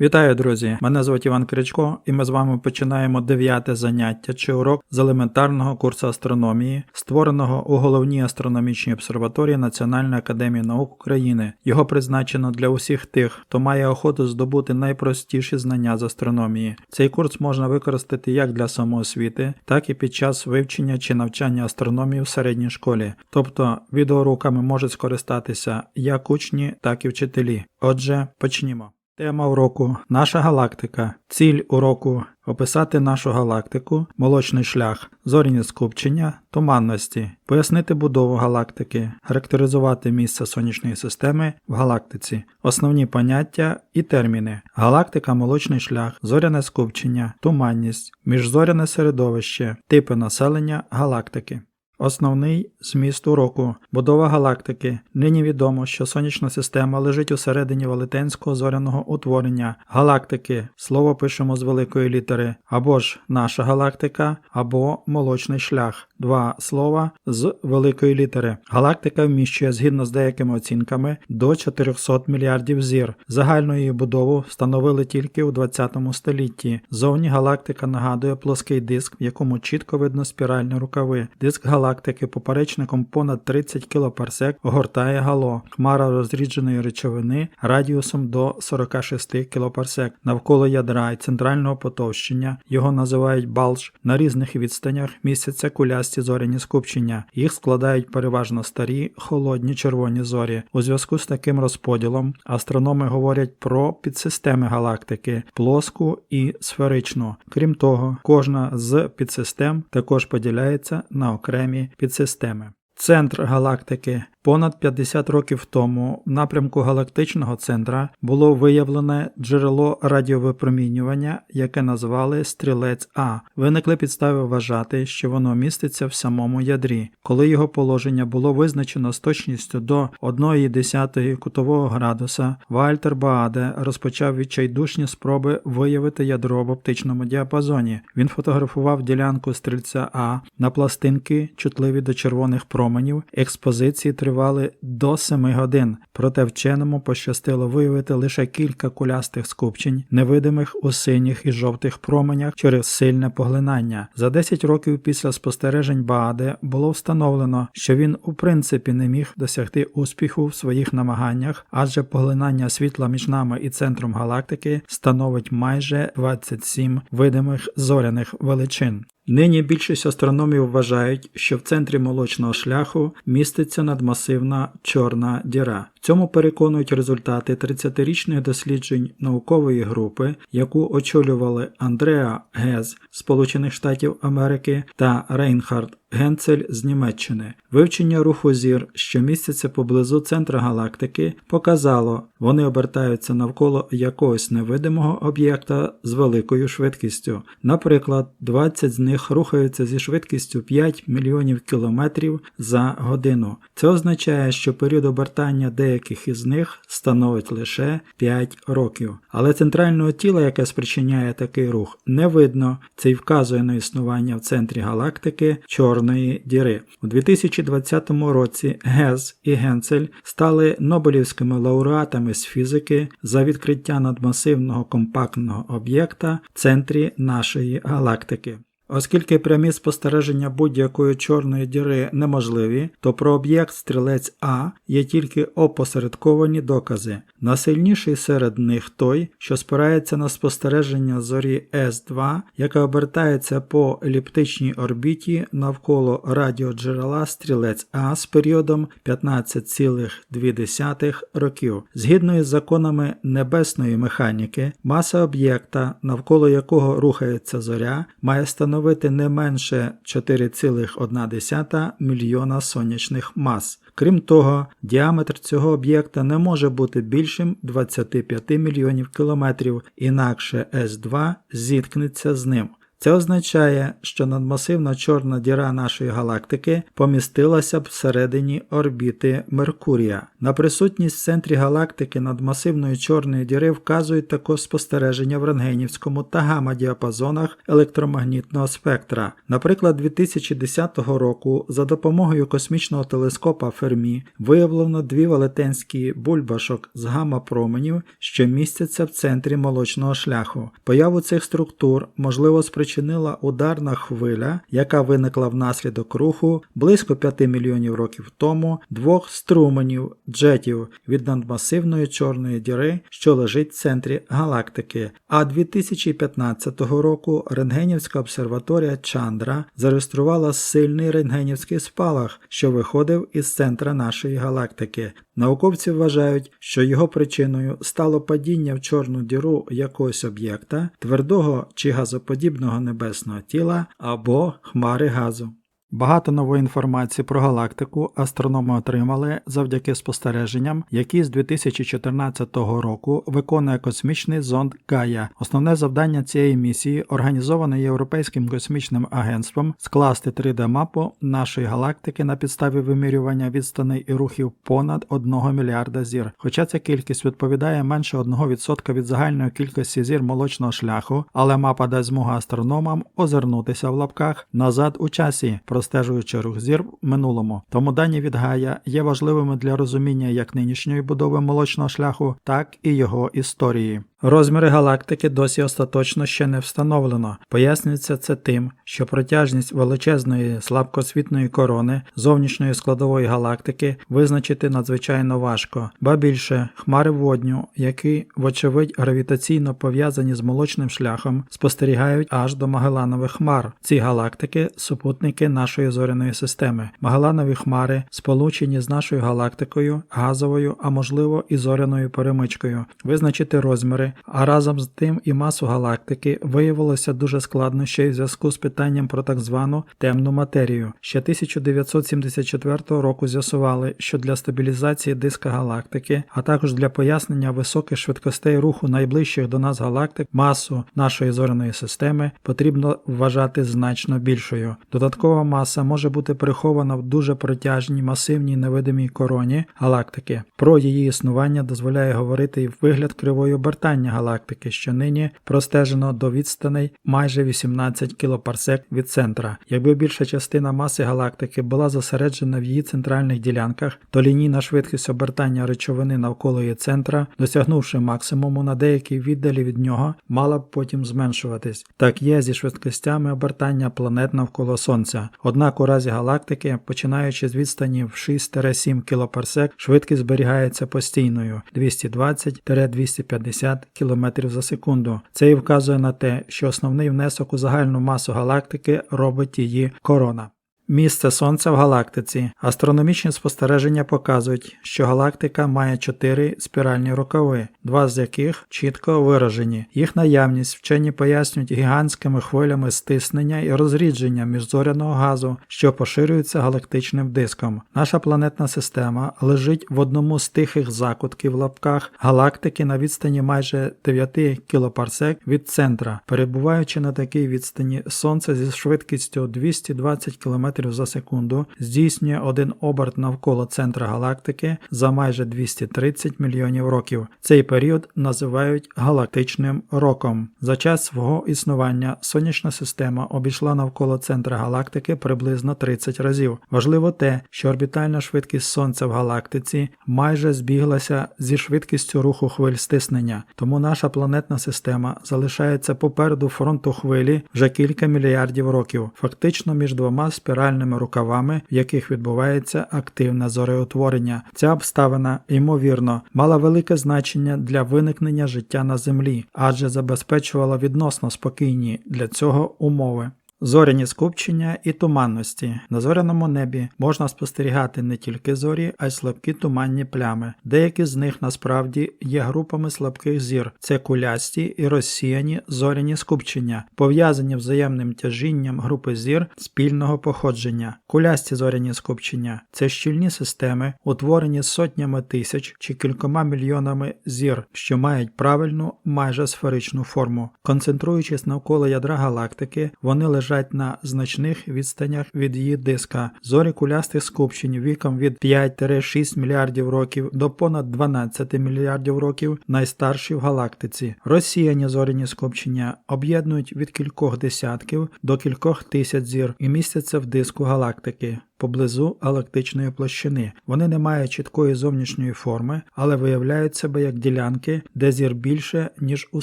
Вітаю, друзі! Мене звуть Іван Кричко, і ми з вами починаємо дев'яте заняття чи урок з елементарного курсу астрономії, створеного у головній астрономічній обсерваторії Національної академії наук України. Його призначено для усіх тих, хто має охоту здобути найпростіші знання з астрономії. Цей курс можна використати як для самоосвіти, так і під час вивчення чи навчання астрономії в середній школі. Тобто відеоуроками можуть скористатися як учні, так і вчителі. Отже, почнімо. Тема уроку Наша галактика. Ціль уроку описати нашу галактику, молочний шлях, зоряні скупчення, туманності, пояснити будову галактики, характеризувати місце сонячної системи в галактиці, основні поняття і терміни: галактика, молочний шлях, зоряне скупчення, туманність, міжзоряне середовище, типи населення галактики. Основний зміст уроку будова галактики. Нині відомо, що сонячна система лежить усередині велетенського зоряного утворення галактики. Слово пишемо з великої літери, або ж наша галактика, або молочний шлях. Два слова з великої літери. Галактика вміщує згідно з деякими оцінками до 400 мільярдів зір. Загальну її будову встановили тільки у 20 столітті. Зовні галактика нагадує плоский диск, в якому чітко видно спіральні рукави. Диск галактики поперечником понад 30 кілопарсек огортає гало, хмара розрідженої речовини радіусом до 46 кілопарсек. Навколо ядра і центрального потовщення його називають балж. На різних відстанях містяться кулясті зоряні скупчення. Їх складають переважно старі, холодні червоні зорі. У зв'язку з таким розподілом астрономи говорять про підсистеми галактики плоску і сферичну. Крім того, кожна з підсистем також поділяється на окремі підсистеми. Центр галактики Понад 50 років тому в напрямку галактичного центра було виявлене джерело радіовипромінювання, яке назвали Стрілець А. Виникли підстави вважати, що воно міститься в самому ядрі. Коли його положення було визначено з точністю до 1,1 кутового градуса, Вальтер Бааде розпочав відчайдушні спроби виявити ядро в оптичному діапазоні. Він фотографував ділянку стрільця А на пластинки, чутливі до червоних променів, експозиції тривали до 7 годин, проте вченому пощастило виявити лише кілька кулястих скупчень, невидимих у синіх і жовтих променях через сильне поглинання. За 10 років після спостережень Бааде було встановлено, що він у принципі не міг досягти успіху в своїх намаганнях, адже поглинання світла між нами і центром галактики становить майже 27 видимих зоряних величин. Нині більшість астрономів вважають, що в центрі молочного шляху міститься надмасивна чорна діра. Цьому переконують результати 30-річних досліджень наукової групи, яку очолювали Андреа Гез Сполучених Штатів Америки та Рейнхард Генцель з Німеччини. Вивчення руху зір, що містяться поблизу центра галактики, показало, вони обертаються навколо якогось невидимого об'єкта з великою швидкістю. Наприклад, 20 з них рухаються зі швидкістю 5 мільйонів кілометрів за годину. Це означає, що період обертання деяких із них становить лише 5 років. Але центрального тіла, яке спричиняє такий рух, не видно. Це й вказує на існування в центрі галактики Чорної діри. У 2020 році Гез і Генцель стали Нобелівськими лауреатами з фізики за відкриття надмасивного компактного об'єкта в центрі нашої галактики. Оскільки прямі спостереження будь-якої чорної діри неможливі, то про об'єкт стрілець А є тільки опосередковані докази. Найсильніший серед них той, що спирається на спостереження зорі С2, яка обертається по еліптичній орбіті навколо радіоджерела стрілець А з періодом 15,2 років. Згідно із законами небесної механіки, маса об'єкта, навколо якого рухається зоря, має становити не менше 4,1 мільйона сонячних мас. Крім того, діаметр цього об'єкта не може бути більшим 25 мільйонів кілометрів, інакше С2 зіткнеться з ним. Це означає, що надмасивна чорна діра нашої галактики помістилася б всередині орбіти Меркурія. На присутність в центрі галактики надмасивної чорної діри вказують також спостереження в рентгенівському та гамма-діапазонах електромагнітного спектра. Наприклад, 2010 року за допомогою космічного телескопа Фермі виявлено дві велетенські бульбашок з гамма-променів, що містяться в центрі молочного шляху. Появу цих структур можливо спричинила ударна хвиля, яка виникла внаслідок руху близько 5 мільйонів років тому двох струменів джетів від надмасивної чорної діри, що лежить в центрі галактики. А 2015 року рентгенівська обсерваторія Чандра зареєструвала сильний рентгенівський спалах, що виходив із центра нашої галактики. Науковці вважають, що його причиною стало падіння в чорну діру якогось об'єкта, твердого чи газоподібного небесного тіла або хмари газу. Багато нової інформації про галактику астрономи отримали завдяки спостереженням, які з 2014 року виконує космічний зонд Гая. Основне завдання цієї місії, організоване Європейським космічним агентством, скласти 3D-мапу нашої галактики на підставі вимірювання відстаней і рухів понад 1 мільярда зір. Хоча ця кількість відповідає менше 1% від загальної кількості зір молочного шляху, але мапа дасть змогу астрономам озирнутися в лапках назад у часі простежуючи рух зір в минулому. Тому дані від Гая є важливими для розуміння як нинішньої будови молочного шляху, так і його історії. Розміри галактики досі остаточно ще не встановлено. Пояснюється це тим, що протяжність величезної слабкосвітної корони зовнішньої складової галактики визначити надзвичайно важко, ба більше хмари водню, які, вочевидь, гравітаційно пов'язані з молочним шляхом, спостерігають аж до Магеланових хмар. Ці галактики супутники нашої зоряної системи. Магеланові хмари сполучені з нашою галактикою, газовою, а можливо і зоряною перемичкою. Визначити розміри а разом з тим і масу галактики виявилося дуже складно ще й в зв'язку з питанням про так звану темну матерію. Ще 1974 року з'ясували, що для стабілізації диска галактики, а також для пояснення високих швидкостей руху найближчих до нас галактик, масу нашої зоряної системи потрібно вважати значно більшою. Додаткова маса може бути прихована в дуже протяжній масивній невидимій короні галактики. Про її існування дозволяє говорити і вигляд кривої обертання коливання галактики, що нині простежено до відстаней майже 18 кілопарсек від центра. Якби більша частина маси галактики була зосереджена в її центральних ділянках, то лінійна швидкість обертання речовини навколо її центра, досягнувши максимуму на деякій віддалі від нього, мала б потім зменшуватись. Так є зі швидкостями обертання планет навколо Сонця. Однак у разі галактики, починаючи з відстані в 6-7 кілопарсек, швидкість зберігається постійною 220-250 км за секунду. Це і вказує на те, що основний внесок у загальну масу галактики робить її корона. Місце Сонця в галактиці. Астрономічні спостереження показують, що галактика має чотири спіральні рукави, два з яких чітко виражені. Їх наявність вчені пояснюють гігантськими хвилями стиснення і розрідження міжзоряного газу, що поширюється галактичним диском. Наша планетна система лежить в одному з тихих закутків в лапках галактики на відстані майже 9 кілопарсек від центра, перебуваючи на такій відстані Сонце зі швидкістю 220 км за секунду здійснює один оберт навколо центра галактики за майже 230 мільйонів років. Цей період називають галактичним роком. За час свого існування сонячна система обійшла навколо центра галактики приблизно 30 разів. Важливо те, що орбітальна швидкість Сонця в галактиці майже збіглася зі швидкістю руху хвиль стиснення, тому наша планетна система залишається попереду фронту хвилі вже кілька мільярдів років, фактично між двома спіральними спіральними рукавами, в яких відбувається активне зореутворення. Ця обставина, ймовірно, мала велике значення для виникнення життя на Землі, адже забезпечувала відносно спокійні для цього умови. Зоряні скупчення і туманності. На зоряному небі можна спостерігати не тільки зорі, а й слабкі туманні плями. Деякі з них насправді є групами слабких зір. Це кулясті і розсіяні зоряні скупчення, пов'язані взаємним тяжінням групи зір спільного походження. Кулясті зоряні скупчення це щільні системи, утворені сотнями тисяч чи кількома мільйонами зір, що мають правильну, майже сферичну форму. Концентруючись навколо ядра галактики, вони лежать на значних відстанях від її диска. Зорі кулястих скупчень віком від 5-6 мільярдів років до понад 12 мільярдів років найстарші в галактиці. Розсіяні зоряні скупчення об'єднують від кількох десятків до кількох тисяч зір і містяться в диску галактики. Поблизу галактичної площини вони не мають чіткої зовнішньої форми, але виявляють себе як ділянки, де зір більше, ніж у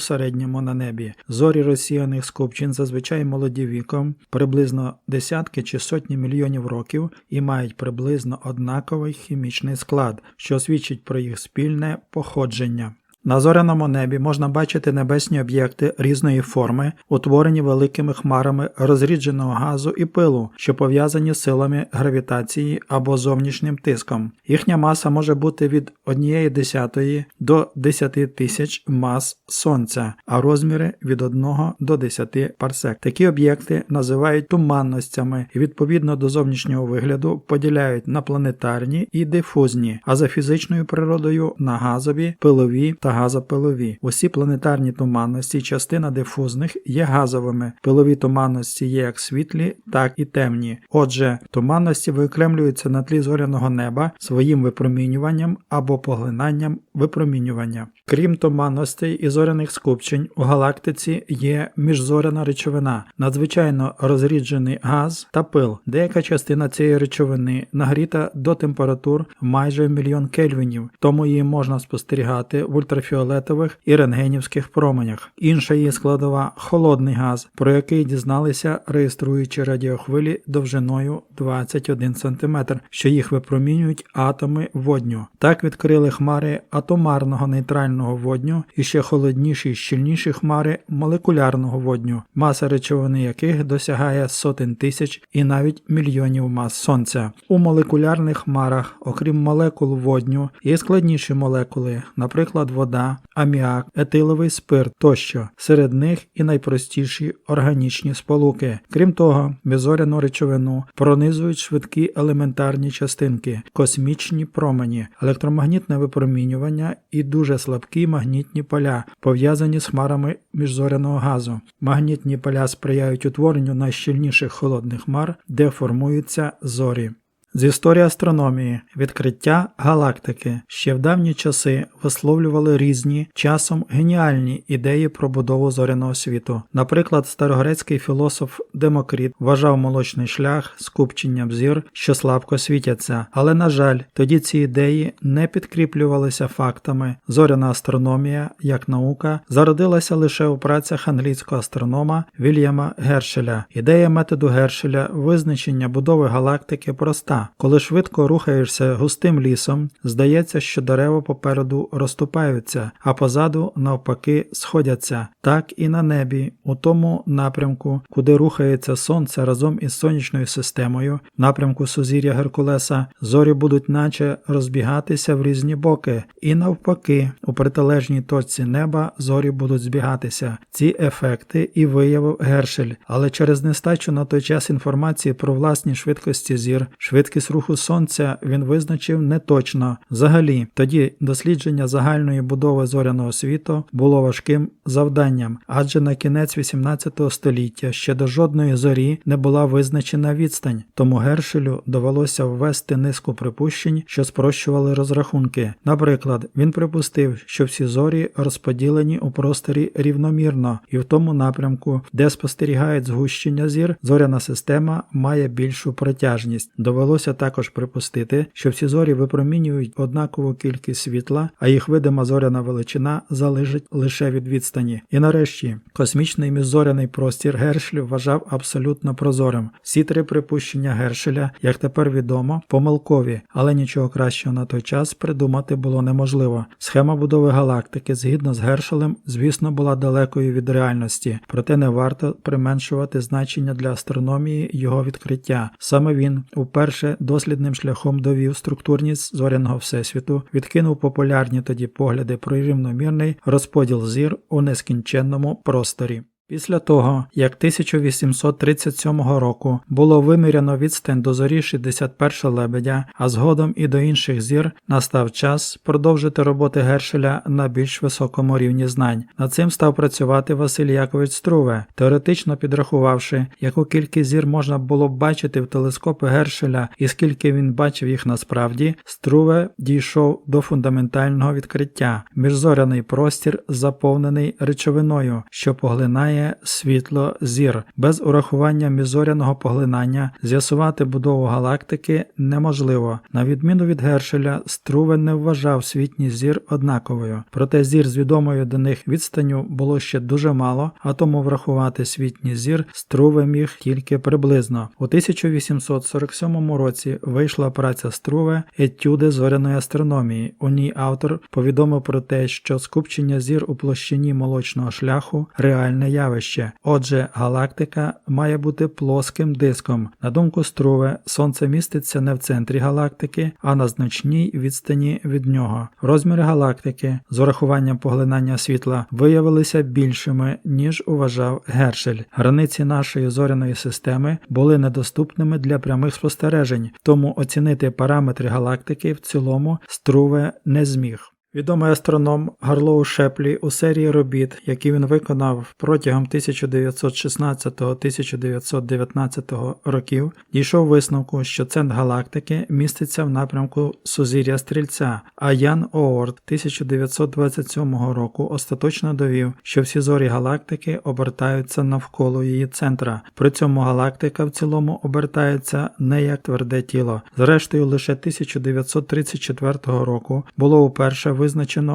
середньому на небі. Зорі розсіяних скупчин зазвичай молоді віком, приблизно десятки чи сотні мільйонів років і мають приблизно однаковий хімічний склад, що свідчить про їх спільне походження. На зоряному небі можна бачити небесні об'єкти різної форми, утворені великими хмарами розрідженого газу і пилу, що пов'язані з силами гравітації або зовнішнім тиском. Їхня маса може бути від 1 десятої до 10 тисяч мас Сонця, а розміри від 1 до 10 парсек. Такі об'єкти називають туманностями і відповідно до зовнішнього вигляду поділяють на планетарні і дифузні, а за фізичною природою на газові, пилові та газопилові. Усі планетарні туманності, частина дифузних є газовими. Пилові туманності є як світлі, так і темні. Отже, туманності виокремлюються на тлі зоряного неба своїм випромінюванням або поглинанням випромінювання. Крім туманностей і зоряних скупчень, у галактиці є міжзоряна речовина, надзвичайно розріджений газ та пил. Деяка частина цієї речовини нагріта до температур майже мільйон кельвінів, тому її можна спостерігати в ультрафіолетових і рентгенівських променях. Інша її складова холодний газ, про який дізналися, реєструючи радіохвилі довжиною 21 см, що їх випромінюють атоми водню. Так відкрили хмари атомарного нейтрального водню і ще холодніші й щільніші хмари молекулярного водню, маса речовини яких досягає сотень тисяч і навіть мільйонів мас сонця. У молекулярних хмарах, окрім молекул водню, є складніші молекули, наприклад, вода, аміак, етиловий спирт тощо. Серед них і найпростіші органічні сполуки. Крім того, безоряну речовину пронизують швидкі елементарні частинки, космічні промені, електромагнітне випромінювання і дуже слабкі магнітні поля, пов'язані з хмарами міжзоряного газу. Магнітні поля сприяють утворенню найщільніших холодних хмар, де формуються зорі. З історії астрономії відкриття галактики ще в давні часи висловлювали різні, часом геніальні ідеї про будову зоряного світу. Наприклад, старогрецький філософ Демокріт вважав молочний шлях скупченням зір, що слабко світяться, але, на жаль, тоді ці ідеї не підкріплювалися фактами. Зоряна астрономія, як наука, зародилася лише у працях англійського астронома Вільяма Гершеля. Ідея методу Гершеля визначення будови галактики проста. Коли швидко рухаєшся густим лісом, здається, що дерева попереду розступаються, а позаду, навпаки, сходяться. Так і на небі, у тому напрямку, куди рухається сонце разом із сонячною системою, напрямку сузір'я Геркулеса, зорі будуть наче розбігатися в різні боки, і навпаки, у протилежній точці неба зорі будуть збігатися. Ці ефекти і виявив Гершель, але через нестачу на той час інформації про власні швидкості зір, швидкість руху сонця він визначив неточно. Взагалі, тоді дослідження загальної будови зоряного світу було важким завданням, адже на кінець 18 століття ще до жодної зорі не була визначена відстань, тому Гершелю довелося ввести низку припущень, що спрощували розрахунки. Наприклад, він припустив, що всі зорі розподілені у просторі рівномірно, і в тому напрямку, де спостерігають згущення зір, зоряна система має більшу протяжність. Довелося Вдалося також припустити, що всі зорі випромінюють однакову кількість світла, а їх видима зоряна величина залежить лише від відстані. І нарешті космічний міжзоряний простір Гершель вважав абсолютно прозорим. Всі три припущення Гершеля, як тепер відомо, помилкові, але нічого кращого на той час придумати було неможливо. Схема будови галактики, згідно з Гершелем, звісно, була далекою від реальності, проте не варто применшувати значення для астрономії його відкриття. Саме він уперше дослідним шляхом довів структурність зоряного всесвіту, відкинув популярні тоді погляди про рівномірний розподіл зір у нескінченному просторі. Після того, як 1837 року було виміряно відстань до зорі 61 лебедя, а згодом і до інших зір, настав час продовжити роботи Гершеля на більш високому рівні знань. Над цим став працювати Василь Якович Струве, теоретично підрахувавши, яку кількість зір можна було б бачити в телескопи Гершеля і скільки він бачив їх насправді, Струве дійшов до фундаментального відкриття. Міжзоряний простір заповнений речовиною, що поглинає світло зір. Без урахування мізоряного поглинання з'ясувати будову галактики неможливо. На відміну від Гершеля, Струвен не вважав світність зір однаковою, проте зір з відомою до них відстанню було ще дуже мало, а тому врахувати світність зір Струве міг тільки приблизно. У 1847 році вийшла праця Струве Етюди зоряної астрономії. У ній автор повідомив про те, що скупчення зір у площині молочного шляху реальне явище явище. Отже, галактика має бути плоским диском. На думку Струве, Сонце міститься не в центрі галактики, а на значній відстані від нього. Розміри галактики з урахуванням поглинання світла виявилися більшими, ніж уважав Гершель. Границі нашої зоряної системи були недоступними для прямих спостережень, тому оцінити параметри галактики в цілому Струве не зміг. Відомий астроном Гарлоу Шеплі у серії робіт, які він виконав протягом 1916-1919 років, дійшов висновку, що центр галактики міститься в напрямку Сузір'я Стрільця, а Ян Оорт 1927 року остаточно довів, що всі зорі галактики обертаються навколо її центра. При цьому галактика в цілому обертається не як тверде тіло. Зрештою, лише 1934 року було уперше визначено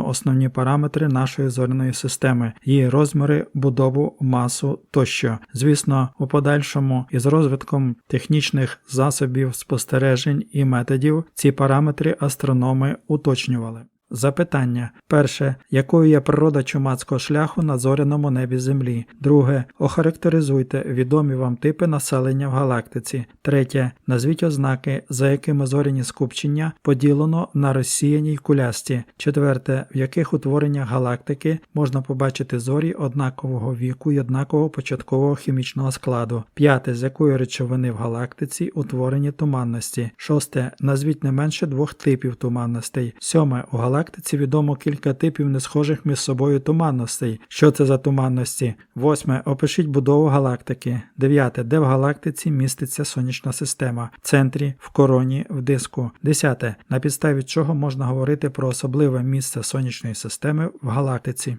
основні параметри нашої зоряної системи, її розміри, будову, масу тощо. Звісно, у подальшому із розвитком технічних засобів спостережень і методів ці параметри астрономи уточнювали. Запитання. Перше. Якою є природа чумацького шляху на зоряному небі Землі? Друге. Охарактеризуйте відомі вам типи населення в галактиці. Третє. Назвіть ознаки, за якими зоряні скупчення поділено на розсіяній кулясті. Четверте. В яких утвореннях галактики можна побачити зорі однакового віку і однакового початкового хімічного складу. П'яте. З якої речовини в галактиці утворені туманності. Шосте. Назвіть не менше двох типів туманностей. Сьоме. У галактиці галактиці відомо кілька типів несхожих між собою туманностей. Що це за туманності? Восьме. Опишіть будову галактики. Дев'яте. Де в галактиці міститься сонячна система, в центрі, в короні, в диску. Десяте. На підставі чого можна говорити про особливе місце сонячної системи в галактиці.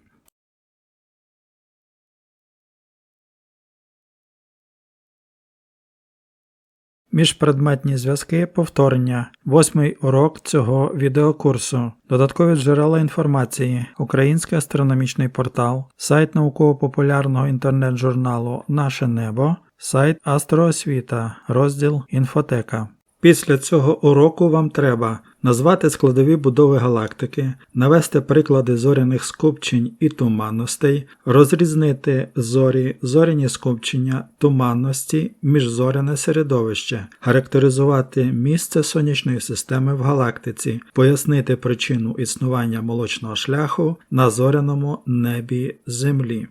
Міжпредметні зв'язки повторення. Восьмий урок цього відеокурсу. Додаткові джерела інформації. Український астрономічний портал, сайт науково-популярного інтернет-журналу Наше Небо, сайт Астроосвіта, розділ Інфотека. Після цього уроку вам треба назвати складові будови галактики, навести приклади зоряних скупчень і туманностей, розрізнити зорі, зоряні скупчення, туманності, міжзоряне середовище, характеризувати місце сонячної системи в галактиці, пояснити причину існування молочного шляху на зоряному небі Землі.